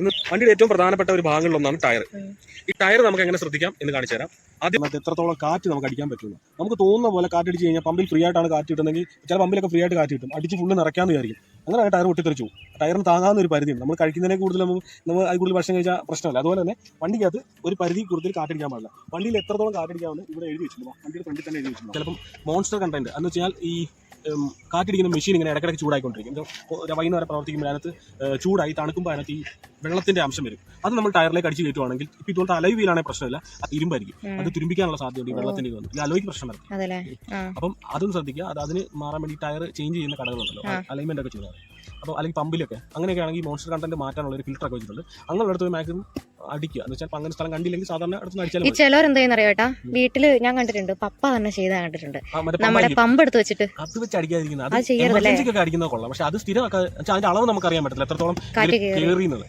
ഇന്ന് വണ്ടിയുടെ ഏറ്റവും പ്രധാനപ്പെട്ട ഒരു ഭാഗങ്ങളിലൊന്നാണ് ടയർ. ഈ ടയർ നമുക്ക് എങ്ങനെ ശ്രദ്ധിക്കാം എന്ന് കാണിച്ചു തരാം. ആദ്യം അത് എത്രത്തോളം കാറ്റ് നമുക്ക് അടിക്കാൻ പറ്റുന്നു. നമുക്ക് തോന്നുന്ന പോലെ കാറ്റ് അടിച്ച് കഴിഞ്ഞാൽ പമ്പിൽ ഫ്രീ ആയിട്ടാണ് കാറ്റ് കിട്ടുന്നെങ്കിൽ ചില പമ്പിലൊക്കെ ഫ്രീ ആയിട്ട് കാറ്റ് കിട്ടും. അടിച്ച് ഫുള്ള് നിറയ്ക്കാന്ന് വിചാരിക്കും. അങ്ങനെ ആ ടയർ പൊട്ടിത്തെറിച്ചു ടയറിന് താങ്ങാവുന്ന ഒരു പരിധിയുണ്ട്. നമ്മൾ കഴിക്കുന്നതിനെ കൂടുതൽ നമ്മൾ നമ്മൾ അത് കൂടുതൽ ഭക്ഷണം കഴിച്ചാൽ പ്രശ്നമല്ല. അതുപോലെ തന്നെ വണ്ടിക്കകത്ത് ഒരു പരിധി കൂടുതൽ കാറ്റടിക്കാൻ പാടില്ല. വണ്ടിയിൽ എത്രത്തോളം കാറ്റടിക്കാമെന്ന് ഇവിടെ എഴുതി വെച്ചിട്ടുണ്ട്. വണ്ടിയുടെ ഫ്രണ്ടിൽ തന്നെ എഴുതി വെച്ചിട്ടുണ്ട്. ചിലപ്പം മോൺസ്റ്റർ കണ്ടന്റ് എന്ന് വെച്ചാൽ ഈ കാറ്റടിക്കുന്ന മെഷീൻ ഇങ്ങനെ ഇടയ്ക്കിടയ്ക്ക് ചൂടായിക്കൊണ്ടിരിക്കും. വൈകുന്നേരം പ്രവർത്തിക്കുമ്പോൾ അതിനകത്ത് ചൂടായി തണുക്കുമ്പോൾ അതിനകത്ത് ഈ വെള്ളത്തിന്റെ അംശം വരും. അത് നമ്മൾ ടയറിലേക്ക് അടിച്ച് കയറ്റുവാണെങ്കിൽ ഇപ്പം ഇതുപോലത്തെ അലോയ് വീലാണെങ്കിൽ പ്രശ്നമില്ല. അത് ഇരുമ്പായിരിക്കും. അത് തുരുമ്പിക്കാനുള്ള സാധ്യതയുണ്ട് ഈ വെള്ളത്തിന്റെ ഇത് ഈ അലോയ്ക്ക് പ്രശ്നം വരും അപ്പം അതൊന്ന് ശ്രദ്ധിക്കുക. അത് അതിന് മാറാൻ വേണ്ടി ടയർ ചേഞ്ച് ചെയ്യുന്ന കടകളുണ്ടല്ലോ. അലൈൻമെന്റ് ഒക്കെ ചെയ്യുന്നത് അപ്പോൾ അല്ലെങ്കിൽ പമ്പിലൊക്കെ. അങ്ങനെയൊക്കെ ആണെങ്കിൽ മോൺസ്റ്റർ കണ്ടന്റ് മാറ്റാനുള്ള ഒരു ഫിൽറ്റർ ഒക്കെ വെച്ചിട്ടുണ്ട്. അങ്ങനെ അടുത്ത് മാക്സിമം അടിക്കുക. എന്ന് വെച്ചാൽ അങ്ങനെ സ്ഥലം കണ്ടില്ലെങ്കിൽ സാധാരണ അടുത്ത് ഈ അടിച്ചാലും ചിലവർ എന്താ അറിയാട്ടാ വീട്ടിൽ ഞാൻ കണ്ടിട്ടുണ്ട്. പപ്പ തന്നെ ചെയ്ത കണ്ടിട്ടുണ്ട്. നമ്മുടെ പമ്പ് എടുത്ത് വെച്ചിട്ട്. അത് വെച്ച് അടിക്കാതിരിക്കുന്നത്. അത്? എമർജൻസിക്കൊക്കെ അടിക്കുന്നത് കൊള്ളാം. പക്ഷെ അത് സ്ഥിരം അതിന്റെ അളവ് നമുക്ക് അറിയാൻ പറ്റില്ല എത്രത്തോളം കയറിയുന്നത്.